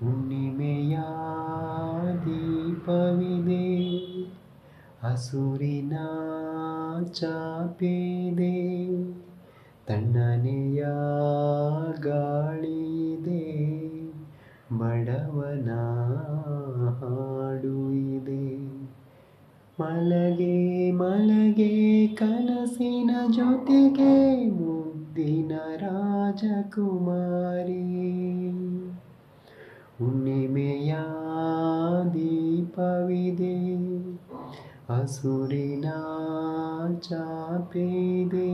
ಹುಣ್ಣಿಮೆಯ ದೀಪವಿದೆ ಹಸುರಿನ ಚಾಪೆದೆ ತಣ್ಣನೆಯ ಗಾಳಿದೆ ಬಡವನ ಹಾಡು ಇದೆ ಮಲಗೆ ಮಲಗೆ ಕನಸಿನ ಜೊತೆಗೆ ಮುದ್ದಿನ ರಾಜಕುಮಾರಿ. ಹುಣ್ಣಿಮೆಯ ದೀಪವಿದೆ ಹಸುರಿನ ಚಾಪೆದೆ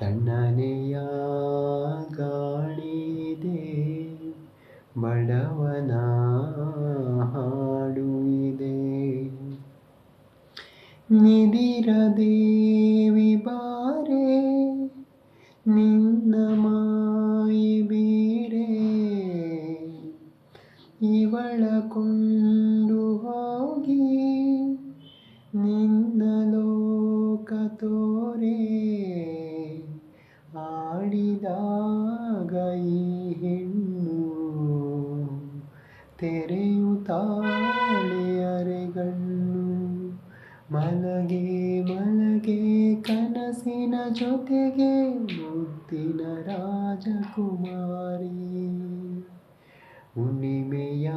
ತಣ್ಣನೆಯ ಗಾಳಿದೆ ಬಡವನ ಹಾಡು ಇದೆ ನಿದಿರ ದೇವಿ ಬಾರೆ ನಿನ್ನ ಇವಳ ಕೊಂಡು ಹೋಗಿ, ನಿನ್ನ ಲೋಕ ತೋರೆ. ಆಡಿದಾಗ ಈ ಹೆಣ್ಣು ತೆರೆಯುತ್ತಾಳೆ ಅರೆಗಣ್ಣು. ಮಲಗೆ ಮಲಗೆ ಕನಸಿನ ಜೊತೆಗೆ ಮುದ್ದಿನ ರಾಜಕುಮಾರಿ. ಹುಣ್ಣಿಮೆಯ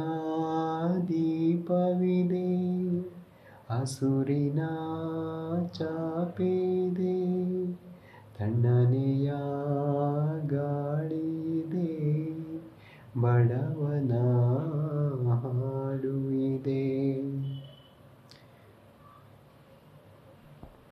ಹಸುರಿನ ಚಾಪೇದೆ ತಣ್ಣನೆಯ ಗಾಳಿದೆ ಬಡವನ